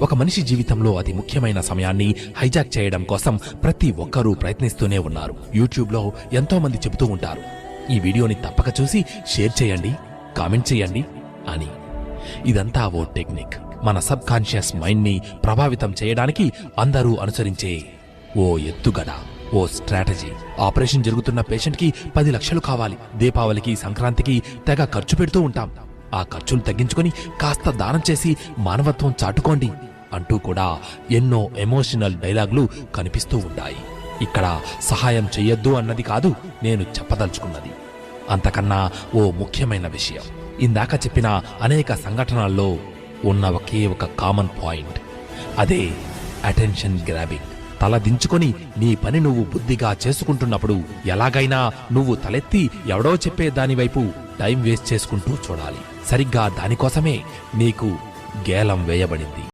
ఒక మనిషి జీవితంలో అతి ముఖ్యమైన సమయాన్ని హైజాక్ చేయడం కోసం ప్రతి ఒక్కరూ ప్రయత్నిస్తూనే ఉన్నారు. యూట్యూబ్లో ఎంతో మంది చెబుతూ ఉంటారు. ఈ వీడియోని తప్పక చూసి షేర్ చేయండి కామెంట్ చేయండి అని. ఇదంతా ఓ టెక్నిక్. మన సబ్ కాన్షియస్ మైండ్ని ప్రభావితం చేయడానికి అందరూ అనుసరించే ఓ ఎత్తుగడ ఓ స్ట్రాటజీ. ఆపరేషన్ జరుగుతున్న పేషెంట్కి పది లక్షలు కావాలి. దీపావళికి సంక్రాంతికి తెగ ఖర్చు పెడుతూ ఉంటాం. ఆ ఖర్చులు తగ్గించుకొని కాస్త దానం చేసి మానవత్వం చాటుకోండి అంటూ కూడా ఎన్నో ఎమోషనల్ డైలాగులు కనిపిస్తూ ఉంటాయి. ఇక్కడ సహాయం చెయ్యొద్దు అన్నది కాదు నేను చెప్పదలుచుకున్నది. అంతకన్నా ఓ ముఖ్యమైన విషయం. ఇందాక చెప్పిన అనేక సంఘటనల్లో ఉన్న ఒకే ఒక కామన్ పాయింట్. అదే అటెన్షన్ గ్రాబింగ్. తల దించుకొని నీ పని నువ్వు బుద్ధిగా చేసుకుంటున్నప్పుడు ఎలాగైనా నువ్వు తలెత్తి ఎవడో చెప్పే దానివైపు టైం వేస్ట్ చేసుకుంటూ చూడాలి. సరిగ్గా దానికోసమే నీకు గేలం వేయబడింది.